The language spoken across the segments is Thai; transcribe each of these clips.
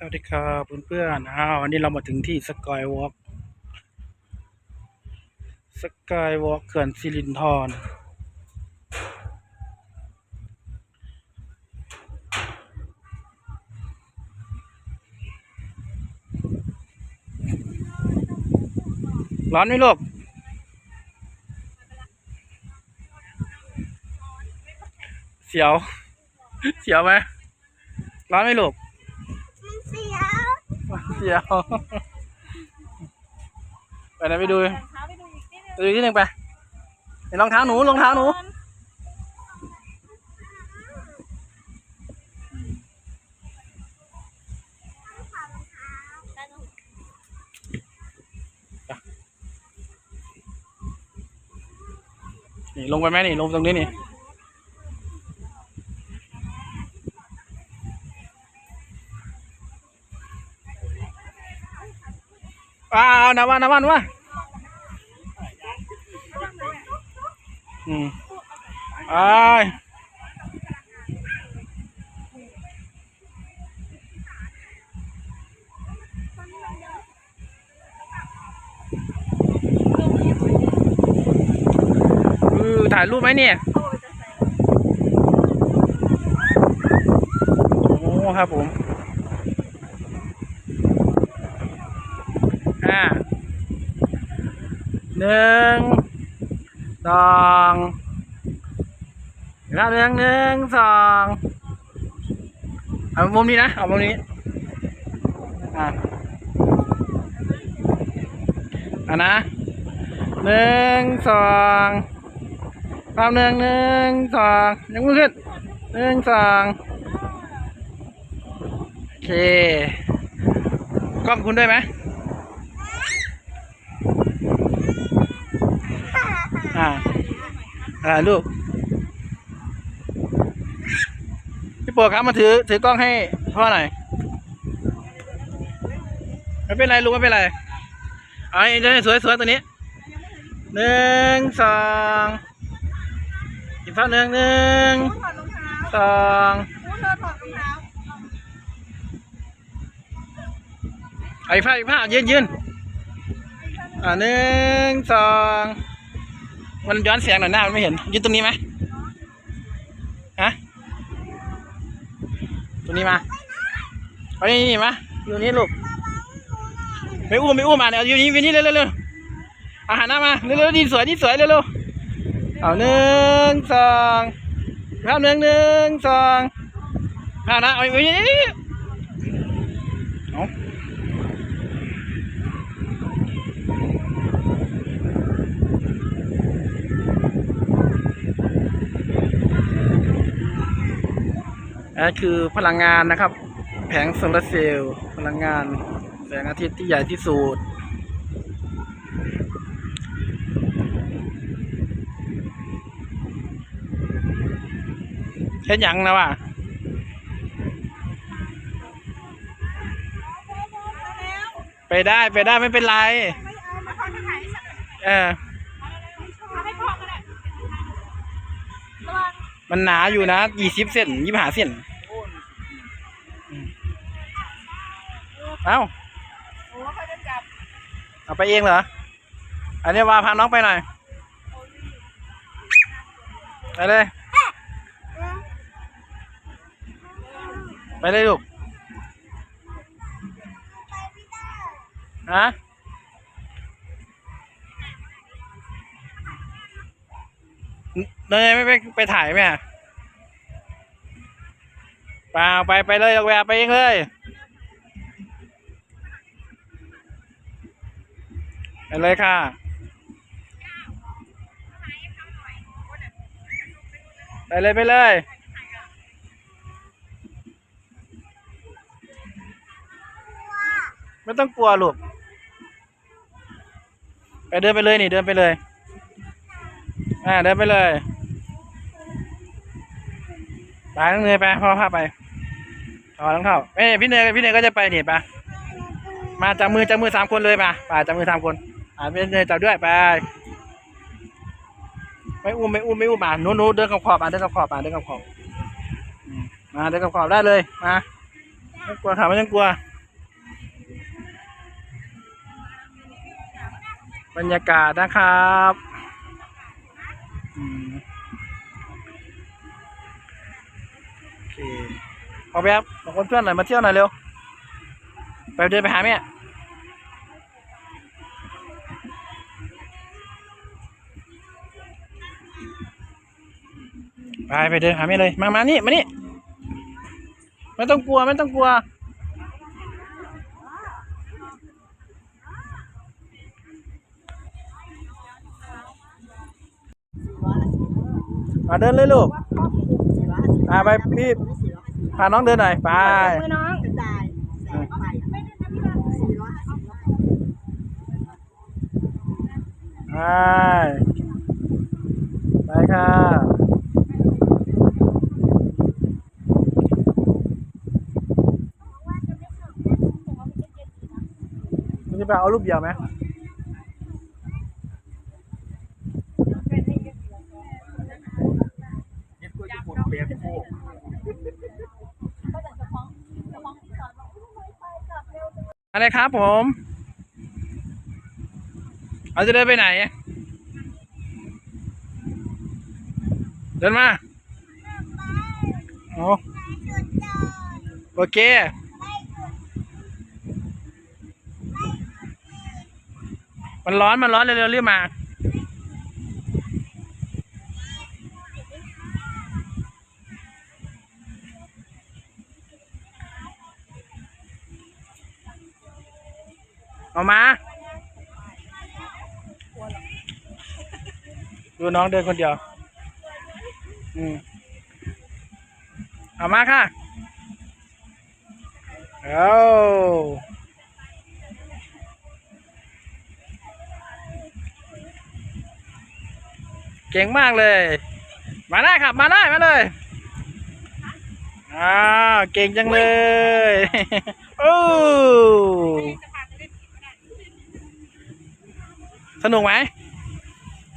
สวัสดีครับเพื่อนๆอ้าววันนี้เรามาถึงที่สกายวอล์กสกายวอล์กเขื่อนสิรินธรร้อนไหมลูกเสียว เสียวไหมร้อนไหมลูก เสียวไปไหนไปดูเท้าไปดูอีกนิดนึงไปดูที่หนึ่งไปเห็นรองเท้าหนูรองเท้าหนูนี่ลงไปไหมนี่ลงตรงนี้นี่าวนาวันนาวันวะอืมไอ้ายเอถ่ายรูปไหมเนี่ย โอ้ครับผมห้า หนึ่งสองครับหนึ่งหนึ่งสองเอามุมนี้นะเอามุมนี้อะอะนะหนึ่งสองภาพหนึ่งหนึ่งสองยังมือขึ้นหนึ่งสองโอเคกล้องคุณด้วยไหม อ่า อ่าลูก พี่ปรดครับมาถือ ถือกล้องให้พ่อหน่อย ไม่เป็นไรลูกไม่เป็นไร เอาไอ้เจ้สวยสวยๆตัวนี้ หนึ่งสองอีกภาพหนึ่งหนึ่งถอดรองเท้าสองพูดเธอถอดรองเท้าไอ้ผ้าอีกผ้ายืนยืนอ่าหนึ่งสอง มันย้อนแสงหน่อยหน้ามันไม่เห็นยืนตรงนี้ไหมฮะตรงนี้มาเอานี่นี่มาอยู่นี่ลูกไม่อู้ไม่อู้มาเนี่ยอยู่นี่อยู่นี่เร็วเร็วเร็วอาหารหน้ามาเร็วเร็วดีสวยดีสวยเร็วเร็วเอาหนึ่งสองภาพหนึ่งหนึ่งสองภาพนะเอาอยู่นี่นี่นี่เอา นั่นคือพลังงานนะครับ แผงโซลาร์เซลล์พลังงานแสงอาทิตย์ที่ใหญ่ที่สุดเห็นยังนะวะแล้วไปได้ไปได้ไม่เป็นไรไม่เอามาถอดมาถ่ายให้ฉัน เออ เอาให้พ่อก็ได้ระวัง มันหนาอยู่นะยี่สิบเซนยี่ห้าเซนเอ้าเขาจะจับเอาไปเองเหรอ อันนี้ว่าพาน้องไปหน่อย ไปเลย ไปเลยลูก ฮะ เนยไม่ไปไปถ่ายไหมอะเปล่าไปไปเลยเอาแวะไปเองเลยไปเลยค่ะไปเลยไปเลยไม่ต้องกลัวลูกไปเดินไปเลยนี่เดินไปเลย อ่าเดินไปเลยไปน้องเนยไปพ่อพาไปต่อน้องเข้าเอ้พี่เนยพี่เนยก็จะไปเนี่ยปะมาจับมือจับมือสามคนเลยมาป่าจับมือสามคน อ่าพี่เนยจับด้วยไปไม่อุ้มไม่อุ้มไม่อุ้มมาหนูหนูเดินกับขอบมาเดินกับขอบมาเดินกับขอบมาเดินกับขอบได้เลยมาไม่กลัวถามไม่ต้องกลัว บรรยากาศนะครับ อาไปครับบอกเพื่อนหน่อยมาเที่ยวหน่อยเร็ว ไปเดินไปหาแม่ไปไปเดินหาแม่เลย มามานี่มานี่ไม่ต้องกลัวไม่ต้องกลัวมาเดินเลยลูกอ่าไปพี่ พาน้องเดินหน่อยไปมือน้องกระจายแสงไฟสี่ร้อยห้าสิบไปไปค่ะมันจะไปเอารูปเดียวไหม อะไรครับผม เราจะเดินไปไหน เดินมาโอ้โอเค มันร้อน มันร้อนเร็วๆรีบมา เอามา ดูน้องเดินคนเดียว อืมเอามาค่ะเอาเก่งมากเลย มาได้ครับ มาได้มาเลย อ้าว เก่งจังเลย โอ้ สนุกไหม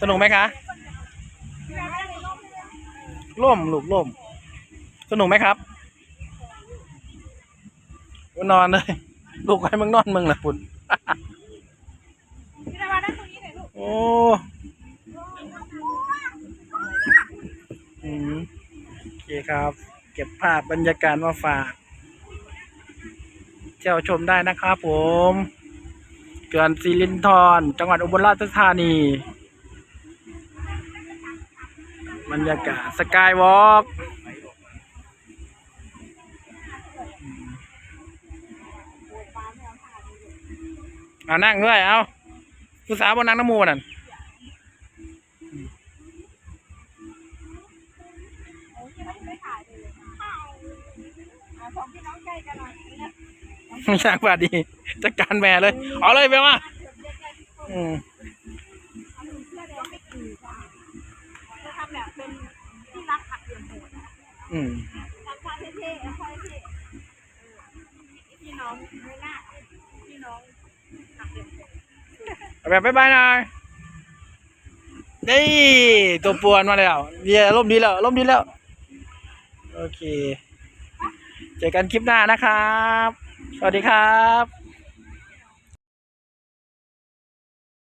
สนุกไหมคะร่มลูกร่ม สนุกไหมครับก็นอนเลย ลูกให้มึงนอนมึงนะปุ่นพี่นาวานั่งตรงนี้หน่อยลูกโอ้อืมโอเคครับ เก็บภาพบรรยากาศมาฝากเที่ยวชมได้นะครับผม เขื่อนสิรินธรจังหวัดอุบลราชธานี บรรยากาศสกายวอล์กเอานั่งด้วย เอาผู้สาวบนนั่งน้ำมูนั่น โอ้ยยังไม่ถ่ายเลยอะสองพี่น้องใกล้กันหน่อยนะ ไม่ากบาดดีจัดการแม่เลย เอาเลยไปมาอืมเอาหนูเสื้อแดงไม่กี่ค่ะจะทำแบบเป็นที่รักหักเดือยเท่เออพี่น้องไม่น่าพี่น้องหักเหลี่ยมโหดเอแบบบายบายหน่อยนี่ตัวปวนมาแล้วเดี๋ยวร่มดีแล้วร่มดีแล้ว โอเค เจอกันคลิปหน้านะครับ สวัสดีครับ